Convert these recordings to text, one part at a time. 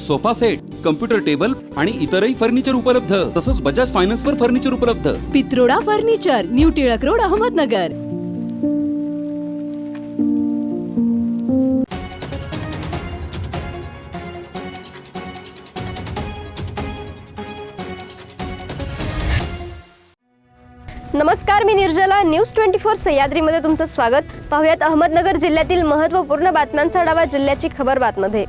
sofa set computer table आणि इतरही furniture उपलब्ध. तसंच बजाज फायनान्स वर फर्निचर उपलब्ध. Pitroda furniture new Tilak road Ahmednagar. नमस्कार मी निर्जला. न्यूज ट्वेंटी फोर सह्याद्रीमध्ये तुमचं स्वागत. पाहुयात अहमदनगर जिल्ह्यातील महत्त्वपूर्ण बातम्यांचा आढावा जिल्ह्याची खबर बातमध्ये.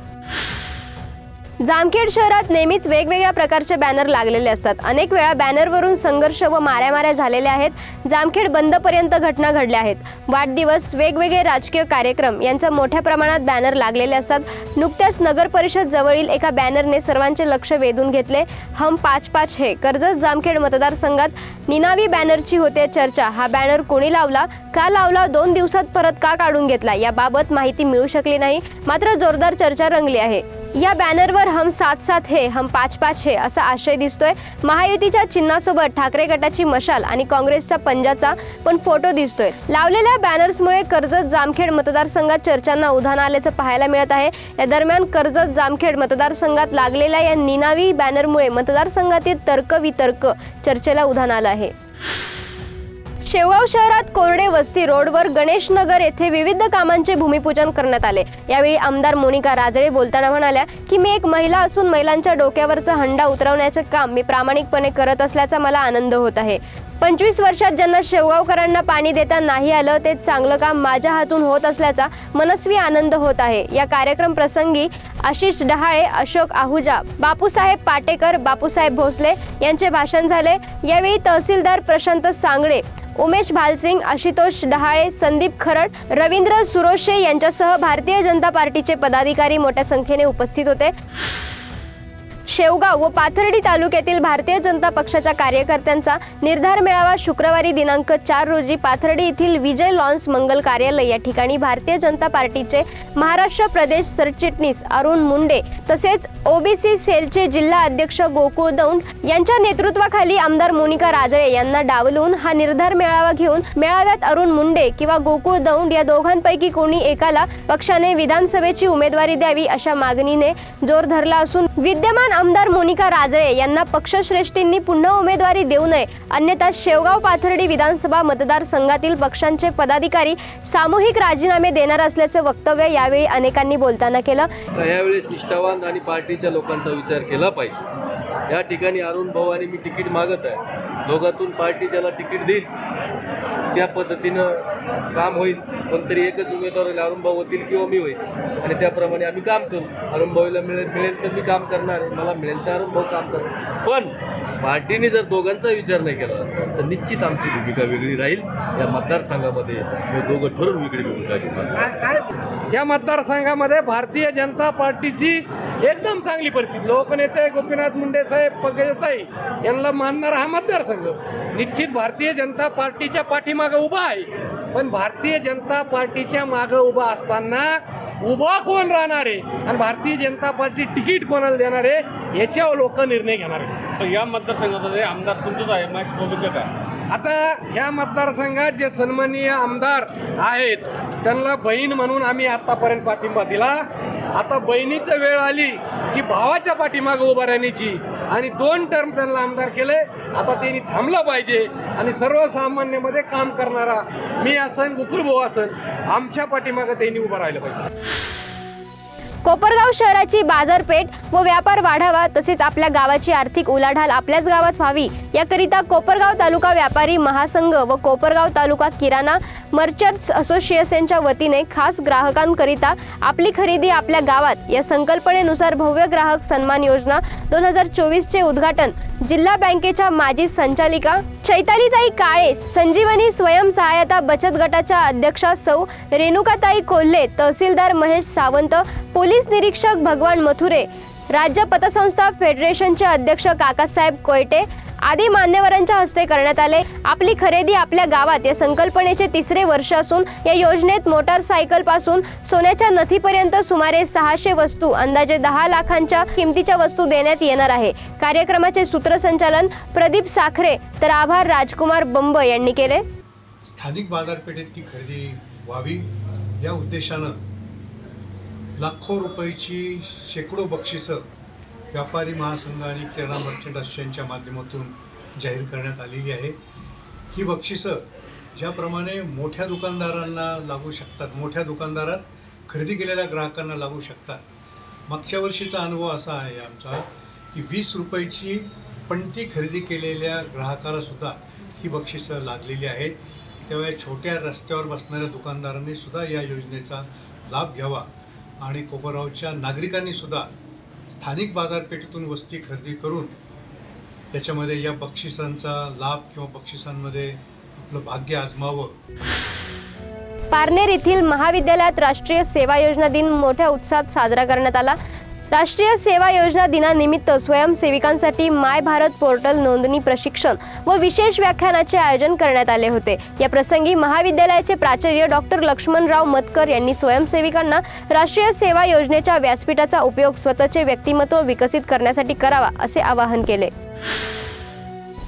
जामखेड शहरात नेहमीच वेगवेगळ्या प्रकारचे बॅनर लागलेले असतात. अनेक वेळा बॅनरवरून संघर्ष व माऱ्यामाऱ्या झालेल्या आहेत. जामखेड बंदपर्यंत घटना घडल्या आहेत. वाढदिवस वेगवेगळे राजकीय कार्यक्रम यांच्या मोठ्या प्रमाणात बॅनर लागलेले असतात. नुकत्याच नगर परिषद जवळील एका बॅनरने सर्वांचे लक्ष वेधून घेतले. हम पाच पाच हे. कर्जत जामखेड मतदारसंघात निनावी बॅनरची होते चर्चा. हा बॅनर कोणी लावला? का लावला? दोन दिवसात परत का काढून घेतला? याबाबत माहिती मिळू शकली नाही. मात्र जोरदार चर्चा रंगली आहे. या बॅनरवर हम सात सात हे हम पाच पाच हे असा आशय दिसतोय. महायुतीच्या चिन्हासोबत ठाकरे गटाची मशाल आणि काँग्रेसच्या पंजाचा पण फोटो दिसतोय. लावलेल्या बॅनर्समुळे कर्जत जामखेड मतदारसंघात चर्चांना उधाण आल्याचं पाहायला मिळत आहे. या दरम्यान कर्जत जामखेड मतदारसंघात लागलेल्या या निनावी बॅनरमुळे मतदारसंघातील तर्क वितर्क चर्चेला उधाण आलं आहे. शेवगाव शहरात कोरडे वस्ती रोडवर गणेश नगर येथे विविध कामांचे भूमिपूजन करण्यात आले. यावेळी आमदार मोनिका राजळे बोलताना म्हणाल्या की मी एक महिला असून महिलांच्या डोक्यावरचा हंडा उतरवण्याचे काम मी प्रामाणिकपणे करत असल्याचा मला आनंद होत आहे. पंचवीस वर्षात ज्यांना शेवगावकरांना पाणी देता नाही आलं ते चांगलं काम माझ्या हातून होत असल्याचा मनस्वी आनंद होत आहे. या कार्यक्रम प्रसंगी आशिष डहाळे अशोक आहुजा बापूसाहेब पाटेकर बापूसाहेब भोसले यांचे भाषण झाले. यावेळी तहसीलदार प्रशांत सांगळे उमेश भालसिंग आशुतोष डहाळे संदीप खरड रवींद्र सुरोशे यांच्यासह भारतीय जनता पार्टीचे पदाधिकारी मोठ्या संख्येने उपस्थित होते. शेवगाव व पाथर्डी तालुक्यातील भारतीय जनता पक्षाच्या कार्यकर्त्यांचा निर्धार मेळावा शुक्रवारी दिनांक चार रोजी पाथर्डी येथील विजय लॉन्स मंगल कार्यालय या ठिकाणी भारतीय जनता पार्टीचे महाराष्ट्र प्रदेश सरचिटणीस अरुण मुंडे तसेच ओबीसी सेलचे जिल्हा अध्यक्ष गोकुळ दौंड यांच्या नेतृत्वाखाली आमदार मोनिका राजळे यांना डावलून हा निर्धार मेळावा घेऊन मेळाव्यात अरुण मुंडे किंवा गोकुळ दौंड या दोघांपैकी कोणी एकाला पक्षाने विधानसभेची उमेदवारी द्यावी अशा मागणीने जोर धरला असून विद्यमान विद्यमान आमदार मोनिका राजळे यांना पक्षश्रेष्ठींनी पुन्हा उमेदवारी देऊ नये अन्यथा शेवगाव पाथर्डी विधानसभा मतदारसंघातील पक्षांचे पदाधिकारी सामूहिक राजीनामे देणार असल्याचं वक्तव्य यावेळी अनेकांनी बोलताना केलं. यावेळेस निष्ठावान आणि पार्टीच्या लोकांचा विचार केला पाहिजे. या ठिकाणी अरुण भाऊ आणि मी तिकीट मागत आहे. दोघातून पार्टी ज्याला तिकीट देईल त्या पद्धतीनं काम होईल. कोणतरी एकच उमेदवार होईल अरुण होतील किंवा मी होईल. आणि त्याप्रमाणे आम्ही काम करू. अरुण मिळेल मिळेल तर मी काम करणार. आहे मला मिळेल तर अरुण काम करणार पण पार्टीने जर दोघांचा विचार नाही केला तर निश्चित आमची भूमिका वेगळी राहील. या मतदारसंघामध्ये मी दोघं ठरून वेगळी भूमिका घेऊ या मतदारसंघामध्ये भारतीय जनता पार्टीची एकदम चांगली परिस्थिती. लोकनेते गोपीनाथ मुंडे साहेब पंकजताई यांना मानणारा हा मतदारसंघ. निश्चित भारतीय जनता पार्टीच्या पाठीमागं उभा आहे. पण भारतीय जनता पार्टीच्या मागं उभा असताना उभा कोण राहणार आहे? आणि भारतीय जनता पार्टी तिकीट कोणाला देणार आहे? याच्यावर लोक निर्णय घेणार आहे या मतदारसंघामध्ये आमदार तुमचंच आहे भूमिका काय आता ह्या मतदारसंघात जे सन्माननीय आमदार आहेत त्यांना बहीण म्हणून आम्ही आतापर्यंत पाठिंबा दिला. आता बहिणीचं वेळ आली की भावाच्या पाठीमागं उभा राहण्याची. आणि दोन टर्म त्यांना आमदार केले. आता त्यांनी थांबलं पाहिजे. आणि सर्वसामान्यमध्ये काम करणारा मी असन गोकुळ असन आमच्या पाठीमागं त्यांनी उभं राहिलं पाहिजे. कोपरगाव शहराची बाजारपेठ व व्यापार वाढावा तसेच आपल्या गावाची आर्थिक उलाढाल आपल्याच गावात व्हावी याकरिता कोपरगाव तालुका व्यापारी महासंघ व कोपरगाव तालुका किराणा मर्चंट्स असोसिएशनच्या वतीने खास ग्राहकांकरिता आपली खरेदी आपल्या गावात या संकल्पनेनुसार भव्य ग्राहक सन्मान योजना दोन हजार चोवीसचे उद्घाटन जिल्हा बँकेच्या माजी संचालिका चैतालीताई काळे संजीवनी स्वयंसहायता बचत गटाच्या अध्यक्षा सौ रेणुकाताई कोल्हे तहसीलदार महेश सावंत पोलीस निरीक्षक भगवान मथुरे राज्य पतसंस्था फेडरेशनचे अध्यक्ष काकासाहेब कोयटे आदी मान्यवरांच्या हस्ते करण्यात आले. आपली खरेदी आपल्या गावात या संकल्पनेचे तिसरे वर्ष असून या योजनेत मोटारसायकलपासून सोन्याच्या नथीपर्यंत सुमारे सहाशे वस्तू अंदाजे दहा लाखांच्या किमतीच्या वस्तू देण्यात येणार आहे. कार्यक्रमाचे सूत्रसंचालन प्रदीप साखरे तर आभार राजकुमार बंब यांनी केले. स्थानिक बाजारपेठेत ती खरेदी व्हावी या उद्देशानं लाखो रुपयाची शेकडो बक्षिसं व्यापारी महासंघ आणि किराणा मर्चंट असोसिएशनच्या माध्यमातून जाहीर करण्यात आलेली आहे. ही बक्षिसं ज्याप्रमाणे मोठ्या दुकानदारांना लागू शकतात मोठ्या दुकानदारात खरेदी केलेल्या ग्राहकांना लागू शकतात. मागच्या वर्षीचा अनुभव असा आहे आमचा की वीस रुपयाची पणती खरेदी केलेल्या ग्राहकालासुद्धा ही बक्षिसं लागलेली आहेत. तेव्हा या छोट्या रस्त्यावर बसणाऱ्या दुकानदारांनी सुद्धा या योजनेचा लाभ घ्यावा आणि कोपरगावच्या नागरिकांनी सुद्धा स्थानिक बाजारपेठेतून वस्ती खरेदी करून त्याच्यामध्ये या बक्षिसांचा लाभ किंवा बक्षिसांमध्ये आपलं भाग्य आजमावं. पारनेर येथील महाविद्यालयात राष्ट्रीय सेवा योजना दिन मोठ्या उत्साहात साजरा करण्यात आला. राष्ट्रीय सेवा योजना दिनानिमित्त स्वयंसेविकांसाठी माय भारत पोर्टल नोंदणी प्रशिक्षण व विशेष व्याख्यानाचे आयोजन करण्यात आले होते. या प्रसंगी महाविद्यालयाचे प्राचार्य डॉक्टर लक्ष्मणराव मतकर यांनी स्वयंसेविकांना राष्ट्रीय सेवा योजनेच्या व्यासपीठाचा उपयोग स्वतःचे व्यक्तिमत्व विकसित करण्यासाठी करावा असे आवाहन केले.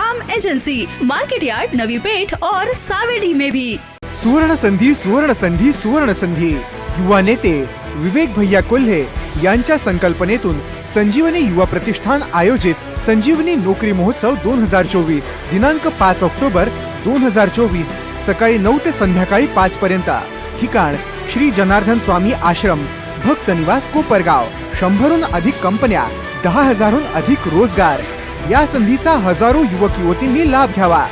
Ram agency market yard Navi Peth और सावेडी में भी। सुवर्ण संधी सुवर्ण संधी सुवर्ण संधी। युवा नेते विवेक भैया कोल्हे यांच्या संकल्पनेतून संजीवनी युवा प्रतिष्ठान आयोजित संजीवनी नोकरी महोत्सव दोन हजार चोवीस दिनांक पाच ऑक्टोबर दोन हजार चोवीस सकाळी नऊ ते संध्याकाळी पाच पर्यंत. ठिकाण श्री जनार्दन स्वामी आश्रम भक्त निवास कोपरगाव. शंभरहून अधिक कंपन्या दहा हजारहून अधिक रोजगार. या संधीचा हजारो युवक युवतींनी लाभ घ्यावा.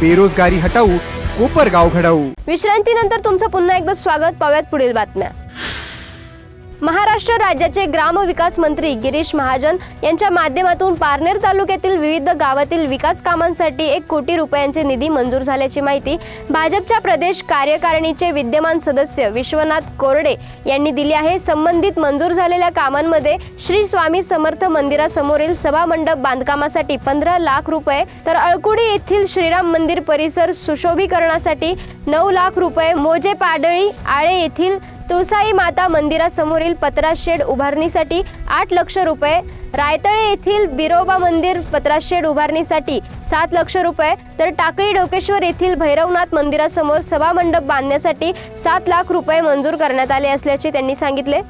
बेरोजगारी हटवू कोपरगाव घडवू. विश्रांतीनंतर तुमचं पुन्हा एकदा स्वागत. पाहूयात पुढील बातम्या. महाराष्ट्र राज्याचे ग्रामविकास मंत्री गिरीश महाजन यांच्या माध्यमातून पारनेर तालुक्यातील विविध गावातील विकास कामांसाठी एक कोटी रुपयांचे निधी मंजूर झाल्याची माहिती भाजपच्या प्रदेश कार्यकारिणीचे विद्यमान सदस्य विश्वनाथ कोरडे यांनी दिली आहे. संबंधित मंजूर झालेल्या कामांमध्ये श्री स्वामी समर्थ मंदिरासमोरील सभामंडप बांधकामासाठी पंधरा लाख रुपये तर अळकुडी येथील श्रीराम मंदिर परिसर सुशोभीकरणासाठी नऊ लाख रुपये मोजे पाडळी आळे येथील तुळसाई माता मंदिरासमोरील पत्रा शेड उभारणीसाठी आठ लक्ष रुपये रायतळे येथील बिरोबा मंदिर पत्रा शेड उभारणीसाठी सात लक्ष रुपये तर टाकळी ढोकेश्वर येथील भैरवनाथ मंदिरासमोर सभामंडप बांधण्यासाठी सात लाख रुपये मंजूर करण्यात आले असल्याचे त्यांनी सांगितले.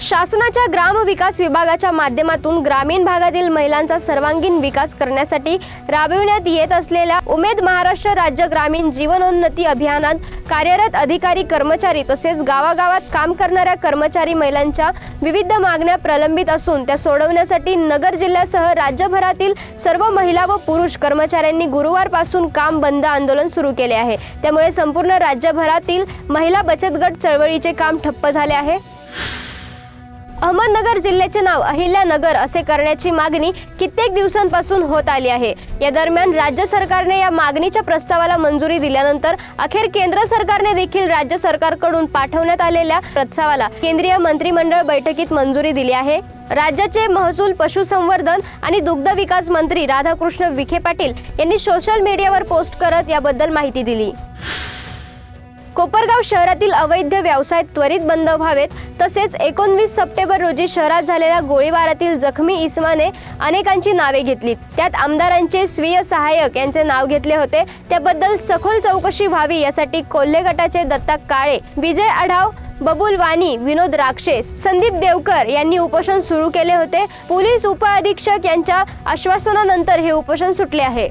शासनाच्या ग्राम विकास विभागाच्या माध्यमातून ग्रामीण भागातील महिलांचा सर्वांगीण विकास करण्यासाठी राबविण्यात येत असलेल्या उमेद महाराष्ट्र राज्य ग्रामीण जीवनोन्नती अभियानात कार्यरत अधिकारी कर्मचारी तसेच गावागावात काम करणाऱ्या कर्मचारी महिलांच्या विविध मागण्या प्रलंबित असून त्या सोडवण्यासाठी नगर जिल्ह्यासह राज्यभरातील सर्व महिला व पुरुष कर्मचाऱ्यांनी गुरुवारपासून काम बंद आंदोलन सुरू केले आहे. त्यामुळे संपूर्ण राज्यभरातील महिला बचत गट चळवळीचे काम ठप्प झाले आहे. अहमदनगर जिल्ह्याचे नाव अहिल्यानगर असे करण्याची मागणी कित्येक दिवसांपासून होत आली आहे. या दरम्यान राज्य सरकारने या मागणीच्या प्रस्तावाला मंजुरी दिल्यानंतर अखेर केंद्र सरकारने देखील राज्य सरकारकडून पाठवण्यात आलेल्या प्रस्तावाला केंद्रीय मंत्रिमंडळ बैठकीत मंजुरी दिली आहे. राज्याचे महसूल पशुसंवर्धन आणि दुग्ध विकास मंत्री राधाकृष्ण विखे पाटील यांनी सोशल मीडियावर पोस्ट करत याबद्दल माहिती दिली. कोपरगाव शहरातील अवैध व्यवसाय त्वरित बंद व्हावेत. तसेच एकोणवीस सप्टेंबर रोजी शहरात झालेल्या गोळीबारातील जखमी इस्माने अनेकांची नावे घेतली त्यात आमदारांचे स्वीय सहाय्यक यांचे नाव घेतले होते. त्याबद्दल सखोल चौकशी व्हावी यासाठी कोल्हे गटाचे दत्ता काळे विजय आढाव बबुल वाणी विनोद राक्षे संदीप देवकर यांनी उपोषण सुरू केले होते. पोलीस उपअधीक्षक यांच्या आश्वासनानंतर हे उपोषण सुटले आहे.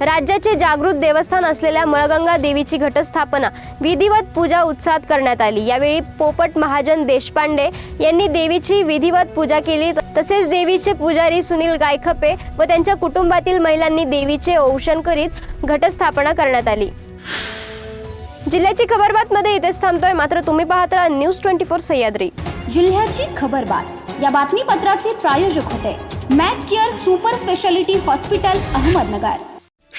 राज्याचे जागृत देवस्थान असलेल्या मळगंगा देवीची घटस्थापना विधिवत पूजा उत्साहात करण्यात आली. यावेळी पोपट महाजन देशपांडे यांनी देवीची विधिवत पूजा केली. तसेच देवीचे पुजारी सुनील गायखपे व त्यांच्या कुटुंबातील महिलांनी देवीचे औषण करीत घटस्थापना करण्यात आली. जिल्ह्याची खबरबात मध्ये इथेच थांबतोय. मात्र तुम्ही पाहत राहा न्यूज ट्वेंटी फोर सह्याद्री. जिल्ह्याची खबरबात या बातमीपत्राचे प्रायोजक होते Mac Care super speciality hospital Ahmednagar.